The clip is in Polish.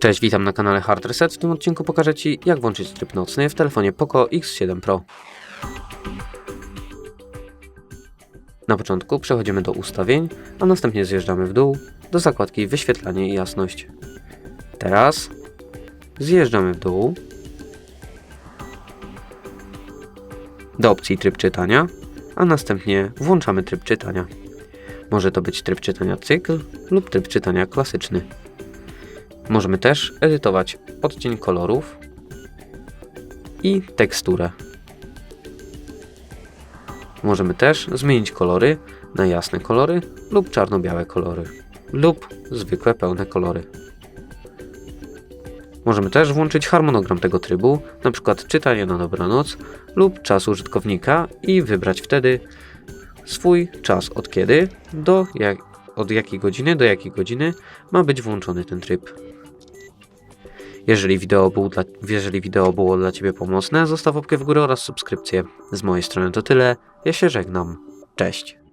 Cześć, witam na kanale Hard Reset. W tym odcinku pokażę Ci, jak włączyć tryb nocny w telefonie Poco X7 Pro. Na początku przechodzimy do ustawień, a następnie zjeżdżamy w dół do zakładki Wyświetlanie i jasność. Teraz zjeżdżamy w dół do opcji tryb czytania, a następnie włączamy tryb czytania. Może to być tryb czytania cykl lub tryb czytania klasyczny. Możemy też edytować odcień kolorów i teksturę. Możemy też zmienić kolory na jasne kolory lub czarno-białe kolory lub zwykłe pełne kolory. Możemy też włączyć harmonogram tego trybu, np. czytanie na dobranoc lub czas użytkownika i wybrać wtedy swój czas od kiedy do jak, od jakiej godziny do jakiej godziny ma być włączony ten tryb. Jeżeli wideo, był dla, jeżeli wideo było dla Ciebie pomocne, zostaw łapkę w górę oraz subskrypcję. Z mojej strony to tyle. Ja się żegnam. Cześć.